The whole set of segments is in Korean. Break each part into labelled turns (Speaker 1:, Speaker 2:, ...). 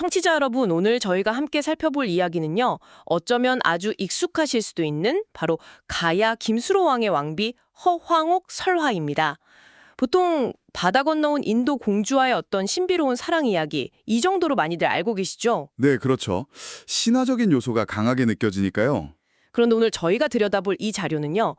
Speaker 1: 청취자 여러분, 오늘 저희가 함께 살펴볼 이야기는요. 어쩌면 아주 익숙하실 수도 있는 바로 가야 김수로 왕의 왕비 허황옥 설화입니다. 보통 바다 건너온 인도 공주와의 어떤 신비로운 사랑 이야기 이 정도로 많이들 알고 계시죠?
Speaker 2: 네, 그렇죠. 신화적인 요소가 강하게 느껴지니까요.
Speaker 1: 그런데 오늘 저희가 들여다볼 이 자료는요.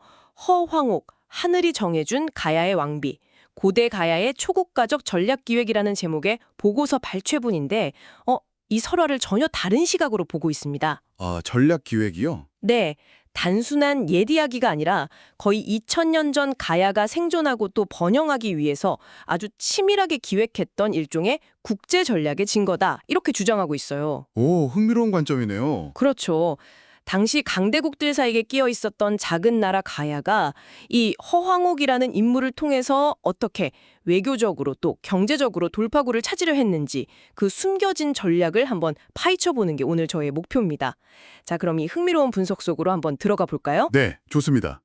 Speaker 1: 허황옥, 하늘이 정해준 가야의 왕비, 고대 가야의 초국가적 전략기획이라는 제목의 보고서 발췌본인데 어, 이 설화를 전혀 다른 시각으로 보고 있습니다.
Speaker 2: 아, 전략 기획이요?
Speaker 1: 네, 단순한 옛 이야기가 아니라 거의 2000년 전 가야가 생존하고 또 번영하기 위해서 아주 치밀하게 기획했던 일종의 국제 전략의 증거다. 이렇게 주장하고 있어요.
Speaker 2: 오, 흥미로운 관점이네요.
Speaker 1: 그렇죠. 당시 강대국들 사이에 끼어 있었던 작은 나라 가야가 이 허황옥이라는 인물을 통해서 어떻게 외교적으로 또 경제적으로 돌파구를 찾으려 했는지 그 숨겨진 전략을 한번 파헤쳐 보는 게 오늘 저의 목표입니다. 자, 그럼 이 흥미로운 분석 속으로 한번 들어가 볼까요?
Speaker 2: 네, 좋습니다.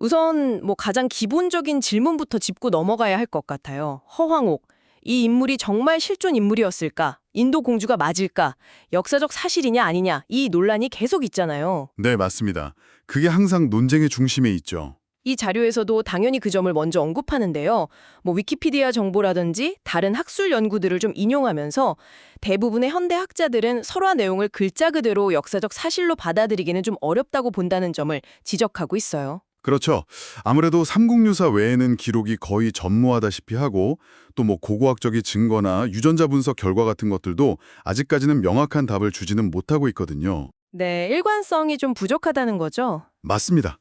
Speaker 1: 우선 뭐 가장 기본적인 질문부터 짚고 넘어가야 할 것 같아요. 허황옥. 이 인물이 정말 실존 인물이었을까? 인도 공주가 맞을까? 역사적 사실이냐 아니냐? 이 논란이 계속 있잖아요.
Speaker 2: 네, 맞습니다. 그게 항상 논쟁의 중심에 있죠.
Speaker 1: 이 자료에서도 당연히 그 점을 먼저 언급하는데요. 뭐 위키피디아 정보라든지 다른 학술 연구들을 좀 인용하면서 대부분의 현대 학자들은 설화 내용을 글자 그대로 역사적 사실로 받아들이기는 좀 어렵다고 본다는 점을 지적하고 있어요.
Speaker 2: 그렇죠. 아무래도 삼국유사 외에는 기록이 거의 전무하다시피 하고 또 뭐 고고학적인 증거나 유전자 분석 결과 같은 것들도 아직까지는 명확한 답을 주지는 못하고 있거든요.
Speaker 1: 네, 일관성이 좀 부족하다는 거죠.
Speaker 2: 맞습니다.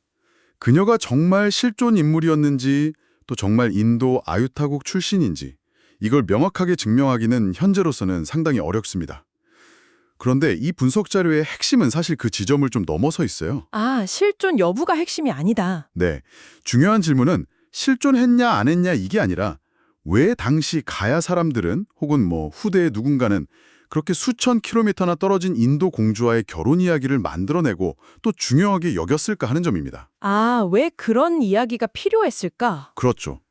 Speaker 2: 그녀가 정말 실존 인물이었는지 또 정말 인도 아유타국 출신인지 이걸 명확하게 증명하기는 현재로서는 상당히 어렵습니다. 그런데 이 분석 자료의 핵심은 사실 그 지점을 좀 넘어서 있어요.
Speaker 1: 아, 실존 여부가 핵심이 아니다.
Speaker 2: 네, 중요한 질문은 실존했냐 안 했냐 이게 아니라 왜 당시 가야 사람들은 혹은 뭐 후대의 누군가는 그렇게 수천 킬로미터나 떨어진 인도 공주와의 결혼 이야기를 만들어내고 또 중요하게 여겼을까 하는 점입니다.
Speaker 1: 아, 왜 그런 이야기가 필요했을까?
Speaker 2: 그렇죠.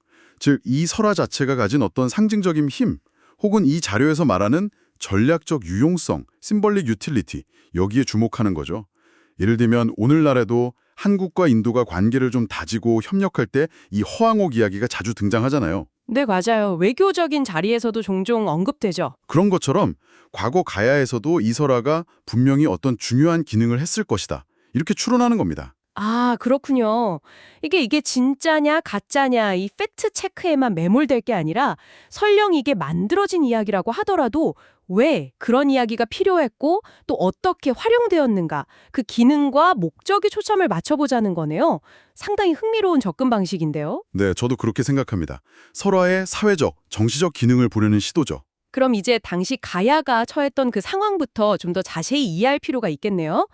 Speaker 2: 즉, 이 설화 자체가 가진 어떤 상징적인 힘, 혹은 이 자료에서 말하는 전략적 유용성, 심벌릭 유틸리티, 여기에 주목하는 거죠. 예를 들면 오늘날에도 한국과 인도가 관계를 좀 다지고 협력할 때 이 허황옥 이야기가 자주 등장하잖아요.
Speaker 1: 네, 맞아요. 외교적인 자리에서도 종종 언급되죠.
Speaker 2: 그런 것처럼 과거 가야에서도 이 설화가 분명히 어떤 중요한 기능을 했을 것이다. 이렇게 추론하는 겁니다.
Speaker 1: 아, 그렇군요. 이게 이게 진짜냐 가짜냐 이 팩트 체크에만 매몰될 게 아니라 설령 이게 만들어진 이야기라고 하더라도 왜 그런 이야기가 필요했고 또 어떻게 활용되었는가 그 기능과 목적에 초점을 맞춰보자는 거네요. 상당히 흥미로운 접근 방식인데요.
Speaker 2: 네, 저도 그렇게 생각합니다. 설화의 사회적, 정치적 기능을 보려는 시도죠.
Speaker 1: 그럼 이제 당시 가야가 처했던 그 상황부터 좀 더 자세히 이해할 필요가 있겠네요.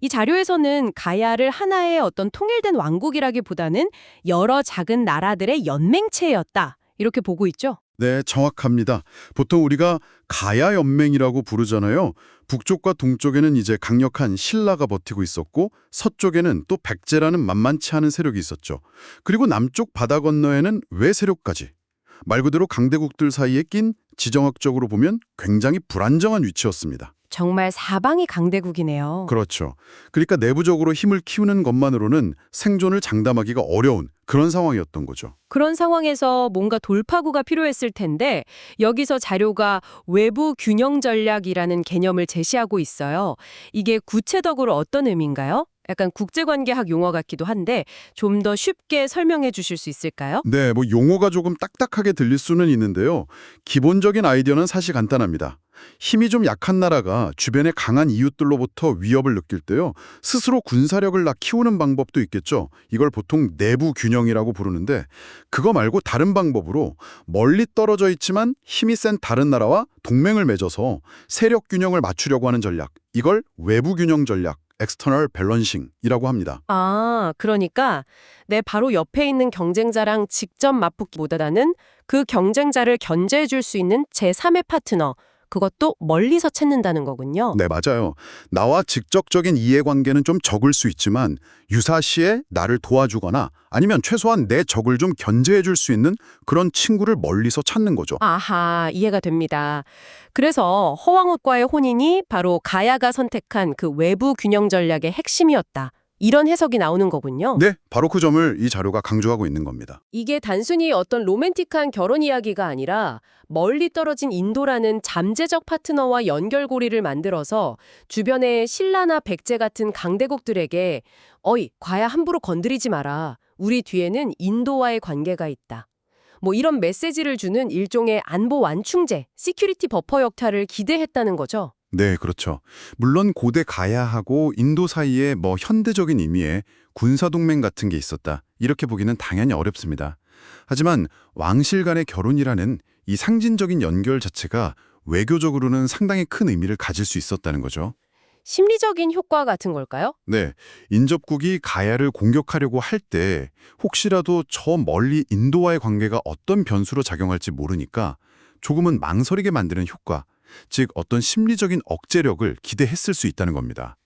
Speaker 1: 이 자료에서는 가야를 하나의 어떤 통일된 왕국이라기보다는 여러 작은 나라들의 연맹체였다. 이렇게 보고 있죠.
Speaker 2: 네, 정확합니다. 보통 우리가 가야 연맹이라고 부르잖아요. 북쪽과 동쪽에는 이제 강력한 신라가 버티고 있었고 서쪽에는 또 백제라는 만만치 않은 세력이 있었죠. 그리고 남쪽 바다 건너에는 외 세력까지. 말 그대로 강대국들 사이에 낀 지정학적으로 보면 굉장히 불안정한 위치였습니다.
Speaker 1: 정말 사방이 강대국이네요.
Speaker 2: 그렇죠. 그러니까 내부적으로 힘을 키우는 것만으로는 생존을 장담하기가 어려운 그런 상황이었던 거죠.
Speaker 1: 그런 상황에서 뭔가 돌파구가 필요했을 텐데 여기서 자료가 외부 균형 전략이라는 개념을 제시하고 있어요. 이게 구체적으로 어떤 의미인가요? 약간 국제관계학 용어 같기도 한데 좀 더 쉽게 설명해 주실 수 있을까요?
Speaker 2: 네, 뭐 용어가 조금 딱딱하게 들릴 수는 있는데요. 기본적인 아이디어는 사실 간단합니다. 힘이 좀 약한 나라가 주변의 강한 이웃들로부터 위협을 느낄 때요. 스스로 군사력을 낳 키우는 방법도 있겠죠. 이걸 보통 내부 균형이라고 부르는데 그거 말고 다른 방법으로 멀리 떨어져 있지만 힘이 센 다른 나라와 동맹을 맺어서 세력 균형을 맞추려고 하는 전략. 이걸 외부 균형 전략, 엑스터널 밸런싱이라고 합니다.
Speaker 1: 아, 그러니까 내 바로 옆에 있는 경쟁자랑 직접 맞붙기보다는 그 경쟁자를 견제해 줄 수 있는 제3의 파트너, 그것도 멀리서 찾는다는 거군요.
Speaker 2: 네, 맞아요. 나와 직접적인 이해관계는 좀 적을 수 있지만 유사시에 나를 도와주거나 아니면 최소한 내 적을 좀 견제해 줄 수 있는 그런 친구를 멀리서 찾는 거죠.
Speaker 1: 아하, 이해가 됩니다. 그래서 허왕옷과의 혼인이 바로 가야가 선택한 그 외부 균형 전략의 핵심이었다. 이런 해석이 나오는 거군요.
Speaker 2: 네, 바로 그 점을 이 자료가 강조하고 있는 겁니다.
Speaker 1: 이게 단순히 어떤 로맨틱한 결혼 이야기가 아니라 멀리 떨어진 인도라는 잠재적 파트너와 연결고리를 만들어서 주변의 신라나 백제 같은 강대국들에게 어이, 과야 함부로 건드리지 마라. 우리 뒤에는 인도와의 관계가 있다. 뭐 이런 메시지를 주는 일종의 안보 완충제, 시큐리티 버퍼 역할을 기대했다는 거죠.
Speaker 2: 네, 그렇죠. 물론 고대 가야하고 인도 사이에 뭐 현대적인 의미의 군사동맹 같은 게 있었다. 이렇게 보기는 당연히 어렵습니다. 하지만 왕실 간의 결혼이라는 이 상징적인 연결 자체가 외교적으로는 상당히 큰 의미를 가질 수 있었다는 거죠.
Speaker 1: 심리적인 효과 같은 걸까요?
Speaker 2: 네, 인접국이 가야를 공격하려고 할 때 혹시라도 저 멀리 인도와의 관계가 어떤 변수로 작용할지 모르니까 조금은 망설이게 만드는 효과, 즉 어떤 심리적인 억제력을 기대했을 수 있다는 겁니다.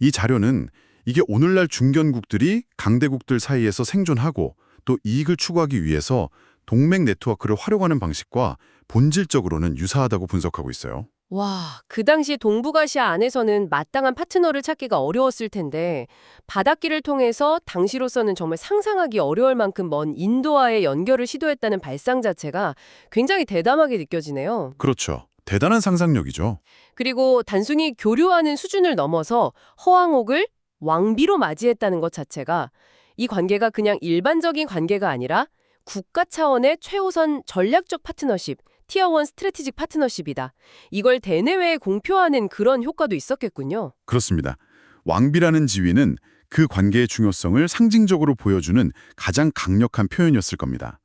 Speaker 2: 이 자료는 이게 오늘날 중견국들이 강대국들 사이에서 생존하고 또 이익을 추구하기 위해서 동맹 네트워크를 활용하는 방식과 본질적으로는 유사하다고 분석하고 있어요.
Speaker 1: 와, 그 당시 동북아시아 안에서는 마땅한 파트너를 찾기가 어려웠을 텐데 바닷길을 통해서 당시로서는 정말 상상하기 어려울 만큼 먼 인도와의 연결을 시도했다는 발상 자체가 굉장히 대담하게 느껴지네요.
Speaker 2: 그렇죠. 대단한 상상력이죠.
Speaker 1: 그리고 단순히 교류하는 수준을 넘어서 허왕옥을 왕비로 맞이했다는 것 자체가 이 관계가 그냥 일반적인 관계가 아니라 국가 차원의 최우선 전략적 파트너십, 티어1 스트래티직 파트너십이다. 이걸 대내외에 공표하는 그런 효과도 있었겠군요.
Speaker 2: 그렇습니다. 왕비라는 지위는 그 관계의 중요성을 상징적으로 보여주는 가장 강력한 표현이었을 겁니다.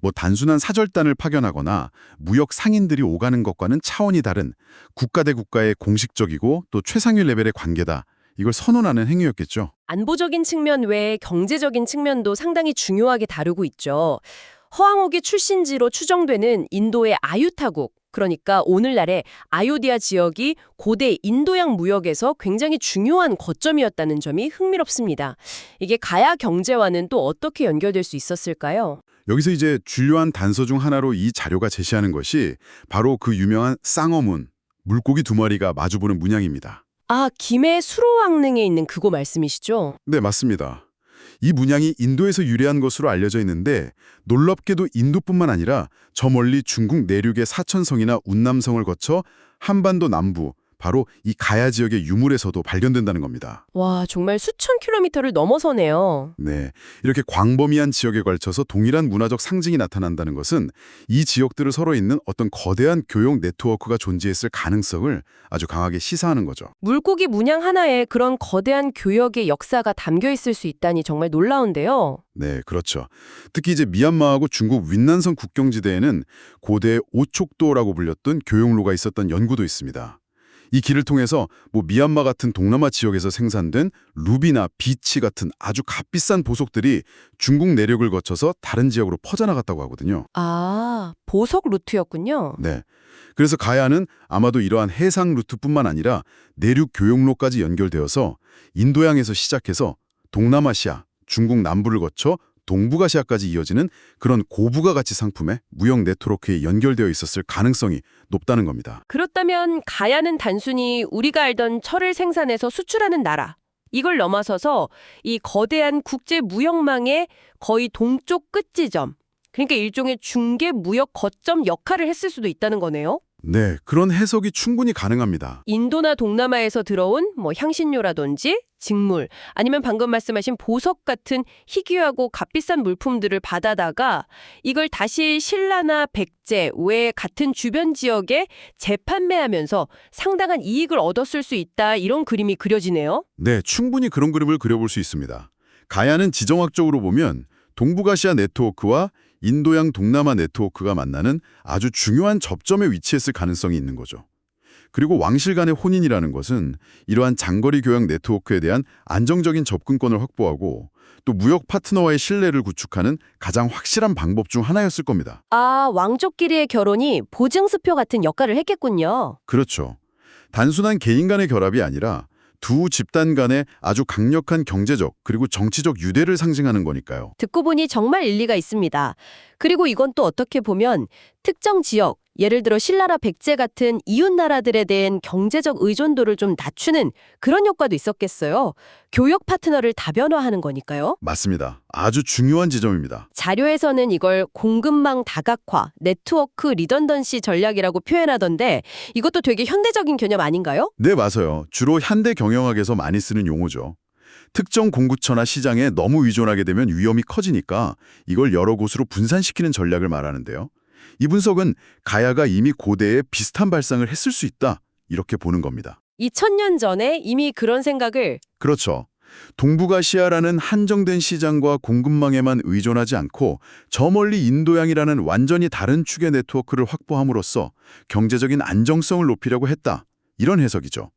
Speaker 2: 뭐 단순한 사절단을 파견하거나 무역 상인들이 오가는 것과는 차원이 다른 국가 대 국가의 공식적이고 또 최상위 레벨의 관계다. 이걸 선언하는 행위였겠죠.
Speaker 1: 안보적인 측면 외에 경제적인 측면도 상당히 중요하게 다루고 있죠. 허왕옥의 출신지로 추정되는 인도의 아유타국, 그러니까 오늘날의 아요디아 지역이 고대 인도양 무역에서 굉장히 중요한 거점이었다는 점이 흥미롭습니다. 이게 가야 경제와는 또 어떻게 연결될 수 있었을까요?
Speaker 2: 여기서 이제 주요한 단서 중 하나로 이 자료가 제시하는 것이 바로 그 유명한 쌍어문, 물고기 두 마리가 마주보는 문양입니다.
Speaker 1: 아, 김해 수로왕릉에 있는 그거 말씀이시죠?
Speaker 2: 네, 맞습니다. 이 문양이 인도에서 유래한 것으로 알려져 있는데 놀랍게도 인도뿐만 아니라 저 멀리 중국 내륙의 사천성이나 운남성을 거쳐 한반도 남부, 바로 이 가야 지역의 유물에서도 발견된다는 겁니다.
Speaker 1: 와, 정말 수천 킬로미터를 넘어서네요.
Speaker 2: 네, 이렇게 광범위한 지역에 걸쳐서 동일한 문화적 상징이 나타난다는 것은 이 지역들을 서로 잇는 어떤 거대한 교역 네트워크가 존재했을 가능성을 아주 강하게 시사하는 거죠.
Speaker 1: 물고기 문양 하나에 그런 거대한 교역의 역사가 담겨 있을 수 있다니 정말 놀라운데요.
Speaker 2: 네, 그렇죠. 특히 이제 미얀마하고 중국 윈난성 국경지대에는 고대 오촉도라고 불렸던 교역로가 있었던 연구도 있습니다. 이 길을 통해서 뭐 미얀마 같은 동남아 지역에서 생산된 루비나 비치 같은 아주 값비싼 보석들이 중국 내륙을 거쳐서 다른 지역으로 퍼져나갔다고 하거든요.
Speaker 1: 아, 보석 루트였군요.
Speaker 2: 네. 그래서 가야는 아마도 이러한 해상 루트뿐만 아니라 내륙 교역로까지 연결되어서 인도양에서 시작해서 동남아시아, 중국 남부를 거쳐 동북아시아까지 이어지는 그런 고부가 가치 상품의 무역 네트워크에 연결되어 있었을 가능성이 높다는 겁니다.
Speaker 1: 그렇다면 가야는 단순히 우리가 알던 철을 생산해서 수출하는 나라. 이걸 넘어서서 이 거대한 국제 무역망의 거의 동쪽 끝지점. 그러니까 일종의 중개 무역 거점 역할을 했을 수도 있다는 거네요.
Speaker 2: 네, 그런 해석이 충분히 가능합니다.
Speaker 1: 인도나 동남아에서 들어온 뭐 향신료라든지 직물 아니면 방금 말씀하신 보석 같은 희귀하고 값비싼 물품들을 받아다가 이걸 다시 신라나 백제 외 같은 주변 지역에 재판매하면서 상당한 이익을 얻었을 수 있다 이런 그림이 그려지네요.
Speaker 2: 네, 충분히 그런 그림을 그려볼 수 있습니다. 가야는 지정학적으로 보면 동북아시아 네트워크와 인도양 동남아 네트워크가 만나는 아주 중요한 접점에 위치했을 가능성이 있는 거죠. 그리고 왕실 간의 혼인이라는 것은 이러한 장거리 교역 네트워크에 대한 안정적인 접근권을 확보하고 또 무역 파트너와의 신뢰를 구축하는 가장 확실한 방법 중 하나였을 겁니다.
Speaker 1: 아, 왕족끼리의 결혼이 보증수표 같은 역할을 했겠군요.
Speaker 2: 그렇죠. 단순한 개인 간의 결합이 아니라 두 집단 간의 아주 강력한 경제적 그리고 정치적 유대를 상징하는 거니까요.
Speaker 1: 듣고 보니 정말 일리가 있습니다. 그리고 이건 또 어떻게 보면 특정 지역, 예를 들어 신라라 백제 같은 이웃 나라들에 대한 경제적 의존도를 좀 낮추는 그런 효과도 있었겠어요. 교역 파트너를 다변화하는 거니까요.
Speaker 2: 맞습니다. 아주 중요한 지점입니다.
Speaker 1: 자료에서는 이걸 공급망 다각화, 네트워크 리던던시 전략이라고 표현하던데 이것도 되게 현대적인 개념 아닌가요?
Speaker 2: 네, 맞아요. 주로 현대 경영학에서 많이 쓰는 용어죠. 특정 공구처나 시장에 너무 의존하게 되면 위험이 커지니까 이걸 여러 곳으로 분산시키는 전략을 말하는데요. 이 분석은 가야가 이미 고대에 비슷한 발상을 했을 수 있다. 이렇게 보는 겁니다.
Speaker 1: 2000년 전에 이미 그런 생각을
Speaker 2: 그렇죠. 동북아시아라는 한정된 시장과 공급망에만 의존하지 않고 저 멀리 인도양이라는 완전히 다른 축의 네트워크를 확보함으로써 경제적인 안정성을 높이려고 했다. 이런 해석이죠.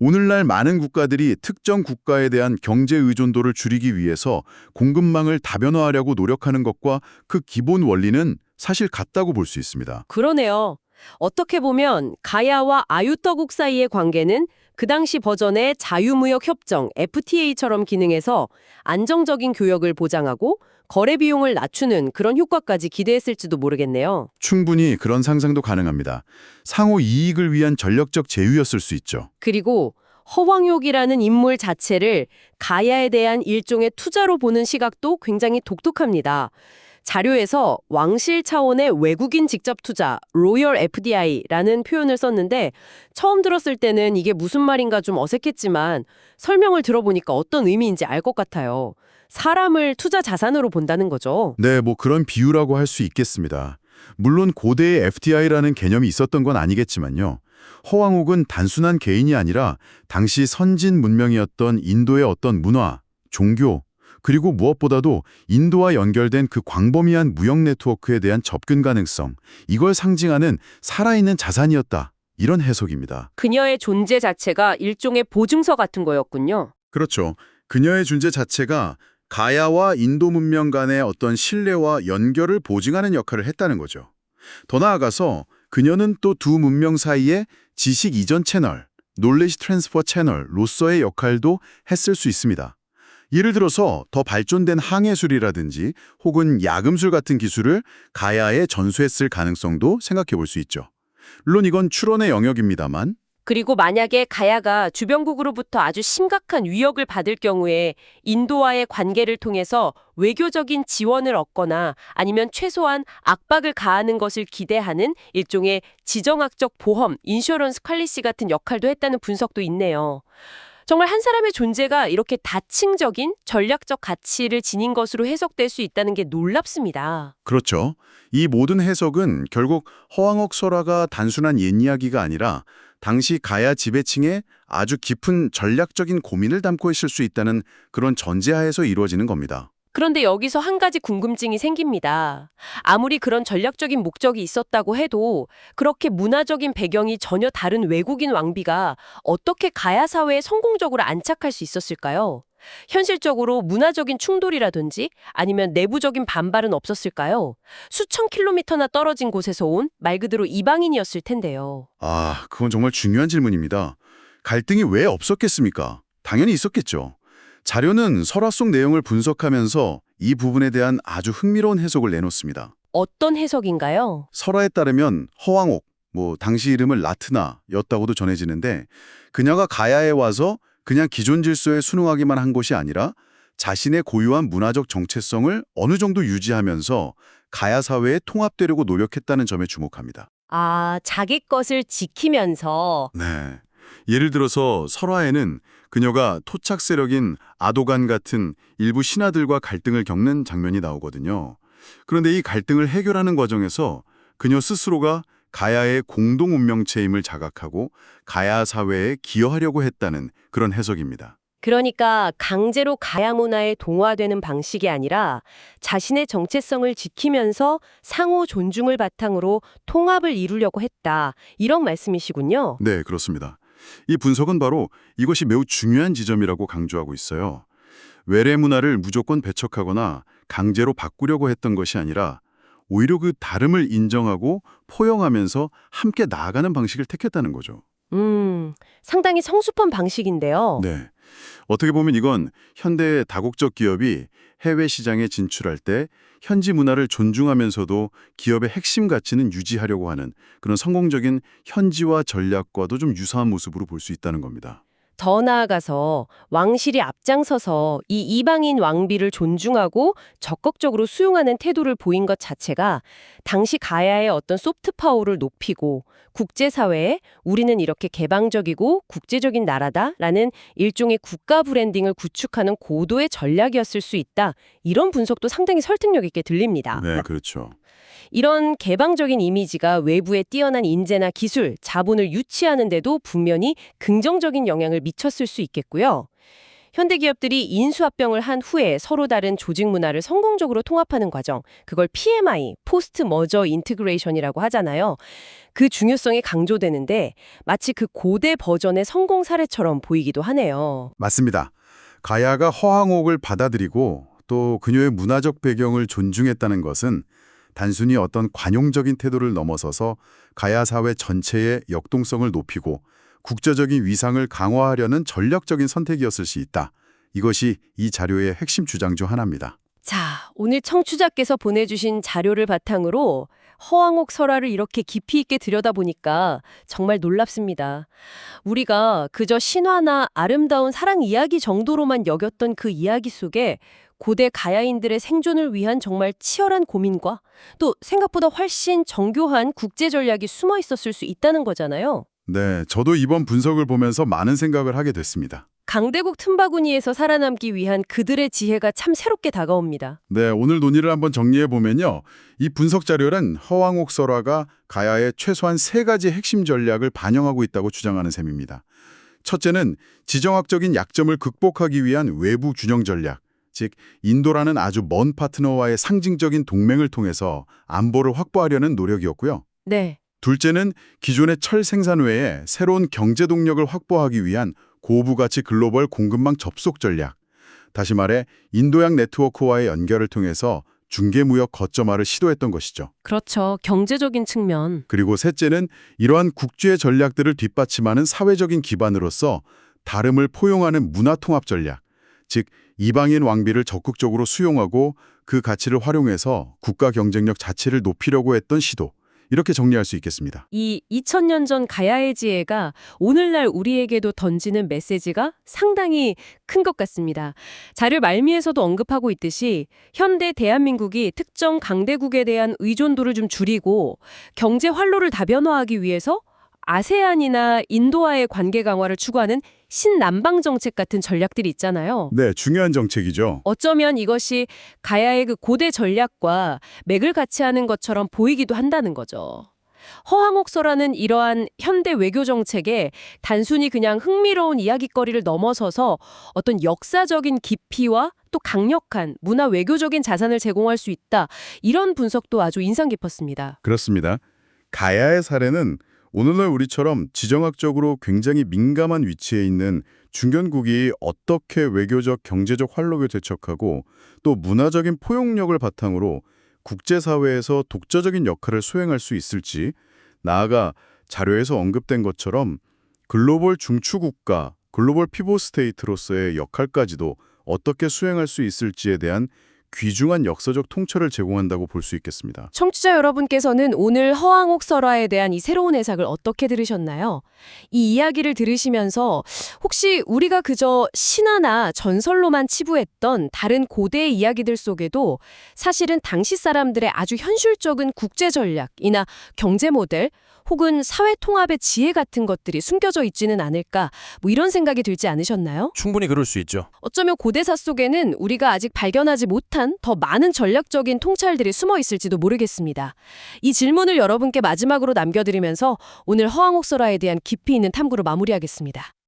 Speaker 2: 오늘날 많은 국가들이 특정 국가에 대한 경제 의존도를 줄이기 위해서 공급망을 다변화하려고 노력하는 것과 그 기본 원리는 사실 같다고 볼 수 있습니다.
Speaker 1: 그러네요. 어떻게 보면 가야와 아유터국 사이의 관계는 그 당시 버전의 자유무역 협정 FTA처럼 기능해서 안정적인 교역을 보장하고 거래 비용을 낮추는 그런 효과까지 기대했을지도 모르겠네요.
Speaker 2: 충분히 그런 상상도 가능합니다. 상호 이익을 위한 전력적 제휴였을 수 있죠.
Speaker 1: 그리고 허왕욕이라는 인물 자체를 가야에 대한 일종의 투자로 보는 시각도 굉장히 독특합니다. 자료에서 왕실 차원의 외국인 직접 투자, 로열 FDI라는 표현을 썼는데 처음 들었을 때는 이게 무슨 말인가 좀 어색했지만 설명을 들어보니까 어떤 의미인지 알 것 같아요. 사람을 투자 자산으로 본다는 거죠.
Speaker 2: 네, 뭐 그런 비유라고 할 수 있겠습니다. 물론 고대에 FTI라는 개념이 있었던 건 아니겠지만요. 허왕옥은 단순한 개인이 아니라 당시 선진 문명이었던 인도의 어떤 문화, 종교, 그리고 무엇보다도 인도와 연결된 그 광범위한 무역 네트워크에 대한 접근 가능성, 이걸 상징하는 살아있는 자산이었다. 이런 해석입니다.
Speaker 1: 그녀의 존재 자체가 일종의 보증서 같은 거였군요.
Speaker 2: 그렇죠. 그녀의 존재 자체가 가야와 인도 문명 간의 어떤 신뢰와 연결을 보증하는 역할을 했다는 거죠. 더 나아가서 그녀는 또 두 문명 사이의 지식 이전 채널, 놀레지 트랜스퍼 채널로서의 역할도 했을 수 있습니다. 예를 들어서 더 발전된 항해술이라든지 혹은 야금술 같은 기술을 가야에 전수했을 가능성도 생각해 볼 수 있죠. 물론 이건 추론의 영역입니다만
Speaker 1: 그리고 만약에 가야가 주변국으로부터 아주 심각한 위협을 받을 경우에 인도와의 관계를 통해서 외교적인 지원을 얻거나 아니면 최소한 압박을 가하는 것을 기대하는 일종의 지정학적 보험, 인슈런스 퀄리시 같은 역할도 했다는 분석도 있네요. 정말 한 사람의 존재가 이렇게 다층적인 전략적 가치를 지닌 것으로 해석될 수 있다는 게 놀랍습니다.
Speaker 2: 그렇죠. 이 모든 해석은 결국 허왕옥 설화가 단순한 옛 이야기가 아니라 당시 가야 지배층의 아주 깊은 전략적인 고민을 담고 있을 수 있다는 그런 전제하에서 이루어지는 겁니다.
Speaker 1: 그런데 여기서 한 가지 궁금증이 생깁니다. 아무리 그런 전략적인 목적이 있었다고 해도 그렇게 문화적인 배경이 전혀 다른 외국인 왕비가 어떻게 가야 사회에 성공적으로 안착할 수 있었을까요? 현실적으로 문화적인 충돌이라든지 아니면 내부적인 반발은 없었을까요? 수천 킬로미터나 떨어진 곳에서 온 말 그대로 이방인이었을 텐데요.
Speaker 2: 아, 그건 정말 중요한 질문입니다. 갈등이 왜 없었겠습니까? 당연히 있었겠죠. 자료는 설화 속 내용을 분석하면서 이 부분에 대한 아주 흥미로운 해석을 내놓습니다.
Speaker 1: 어떤 해석인가요?
Speaker 2: 설화에 따르면 허왕옥, 뭐 당시 이름을 라트나였다고도 전해지는데 그녀가 가야에 와서 그냥 기존 질서에 순응하기만 한 것이 아니라 자신의 고유한 문화적 정체성을 어느 정도 유지하면서 가야 사회에 통합되려고 노력했다는 점에 주목합니다.
Speaker 1: 아, 자기 것을 지키면서
Speaker 2: 네. 예를 들어서 설화에는 그녀가 토착 세력인 아도간 같은 일부 신하들과 갈등을 겪는 장면이 나오거든요. 그런데 이 갈등을 해결하는 과정에서 그녀 스스로가 가야의 공동 운명체임을 자각하고 가야 사회에 기여하려고 했다는 그런 해석입니다.
Speaker 1: 그러니까 강제로 가야 문화에 동화되는 방식이 아니라 자신의 정체성을 지키면서 상호 존중을 바탕으로 통합을 이루려고 했다. 이런 말씀이시군요.
Speaker 2: 네, 그렇습니다. 이 분석은 바로 이것이 매우 중요한 지점이라고 강조하고 있어요. 외래 문화를 무조건 배척하거나 강제로 바꾸려고 했던 것이 아니라 오히려 그 다름을 인정하고 포용하면서 함께 나아가는 방식을 택했다는 거죠.
Speaker 1: 음, 상당히 성숙한 방식인데요.
Speaker 2: 네. 어떻게 보면 이건 현대의 다국적 기업이 해외 시장에 진출할 때 현지 문화를 존중하면서도 기업의 핵심 가치는 유지하려고 하는 그런 성공적인 현지화 전략과도 좀 유사한 모습으로 볼 수 있다는 겁니다.
Speaker 1: 더 나아가서 왕실이 앞장서서 이 이방인 왕비를 존중하고 적극적으로 수용하는 태도를 보인 것 자체가 당시 가야의 어떤 소프트 파워를 높이고 국제사회에 우리는 이렇게 개방적이고 국제적인 나라다라는 일종의 국가 브랜딩을 구축하는 고도의 전략이었을 수 있다. 이런 분석도 상당히 설득력 있게 들립니다.
Speaker 2: 네, 그렇죠.
Speaker 1: 이런 개방적인 이미지가 외부의 뛰어난 인재나 기술, 자본을 유치하는 데도 분명히 긍정적인 영향을 미쳤을 수 있겠고요. 현대 기업들이 인수합병을 한 후에 서로 다른 조직 문화를 성공적으로 통합하는 과정, 그걸 PMI, 포스트 머저 인티그레이션이라고 하잖아요. 그 중요성이 강조되는데 마치 그 고대 버전의 성공 사례처럼 보이기도 하네요.
Speaker 2: 맞습니다. 가야가 허황옥을 받아들이고 또 그녀의 문화적 배경을 존중했다는 것은 단순히 어떤 관용적인 태도를 넘어서서 가야 사회 전체의 역동성을 높이고 국제적인 위상을 강화하려는 전략적인 선택이었을 수 있다. 이것이 이 자료의 핵심 주장 중 하나입니다.
Speaker 1: 자, 오늘 청취자께서 보내주신 자료를 바탕으로 허황옥 설화를 이렇게 깊이 있게 들여다보니까 정말 놀랍습니다. 우리가 그저 신화나 아름다운 사랑 이야기 정도로만 여겼던 그 이야기 속에 고대 가야인들의 생존을 위한 정말 치열한 고민과 또 생각보다 훨씬 정교한 국제 전략이 숨어 있었을 수 있다는 거잖아요.
Speaker 2: 네, 저도 이번 분석을 보면서 많은 생각을 하게 됐습니다.
Speaker 1: 강대국 틈바구니에서 살아남기 위한 그들의 지혜가 참 새롭게 다가옵니다.
Speaker 2: 네, 오늘 논의를 한번 정리해 보면요. 이 분석 자료는 허황옥 설화가 가야의 최소한 세 가지 핵심 전략을 반영하고 있다고 주장하는 셈입니다. 첫째는 지정학적인 약점을 극복하기 위한 외부 균형 전략, 즉 인도라는 아주 먼 파트너와의 상징적인 동맹을 통해서 안보를 확보하려는 노력이었고요.
Speaker 1: 네.
Speaker 2: 둘째는 기존의 철 생산 외에 새로운 경제 동력을 확보하기 위한 고부가치 글로벌 공급망 접속 전략. 다시 말해 인도양 네트워크와의 연결을 통해서 중개무역 거점화를 시도했던 것이죠.
Speaker 1: 그렇죠. 경제적인 측면.
Speaker 2: 그리고 셋째는 이러한 국제 전략들을 뒷받침하는 사회적인 기반으로서 다름을 포용하는 문화 통합 전략. 즉 이방인 왕비를 적극적으로 수용하고 그 가치를 활용해서 국가 경쟁력 자체를 높이려고 했던 시도. 이렇게 정리할 수 있겠습니다.
Speaker 1: 이 2000년 전 가야의 지혜가 오늘날 우리에게도 던지는 메시지가 상당히 큰 것 같습니다. 자료 말미에서도 언급하고 있듯이 현대 대한민국이 특정 강대국에 대한 의존도를 좀 줄이고 경제 활로를 다변화하기 위해서 아세안이나 인도와의 관계 강화를 추구하는 신남방 정책 같은 전략들이 있잖아요.
Speaker 2: 네, 중요한 정책이죠.
Speaker 1: 어쩌면 이것이 가야의 그 고대 전략과 맥을 같이 하는 것처럼 보이기도 한다는 거죠. 허황옥서라는 이러한 현대 외교 정책에 단순히 그냥 흥미로운 이야기거리를 넘어서서 어떤 역사적인 깊이와 또 강력한 문화 외교적인 자산을 제공할 수 있다. 이런 분석도 아주 인상 깊었습니다.
Speaker 2: 그렇습니다. 가야의 사례는 오늘날 우리처럼 지정학적으로 굉장히 민감한 위치에 있는 중견국이 어떻게 외교적, 경제적 활력을 되척하고 또 문화적인 포용력을 바탕으로 국제사회에서 독자적인 역할을 수행할 수 있을지 나아가 자료에서 언급된 것처럼 글로벌 중추국가, 글로벌 피보 스테이트로서의 역할까지도 어떻게 수행할 수 있을지에 대한 귀중한 역사적 통찰을 제공한다고 볼 수 있겠습니다.
Speaker 1: 청취자 여러분께서는 오늘 허황옥 설화에 대한 이 새로운 해석을 어떻게 들으셨나요? 이 이야기를 들으시면서 혹시 우리가 그저 신화나 전설로만 치부했던 다른 고대의 이야기들 속에도 사실은 당시 사람들의 아주 현실적인 국제 전략이나 경제 모델 혹은 사회 통합의 지혜 같은 것들이 숨겨져 있지는 않을까 뭐 이런 생각이 들지 않으셨나요?
Speaker 3: 충분히 그럴 수 있죠.
Speaker 1: 어쩌면 고대사 속에는 우리가 아직 발견하지 못한 더 많은 전략적인 통찰들이 숨어 있을지도 모르겠습니다. 이 질문을 여러분께 마지막으로 남겨드리면서 오늘 허황옥설화에 대한 깊이 있는 탐구를 마무리하겠습니다.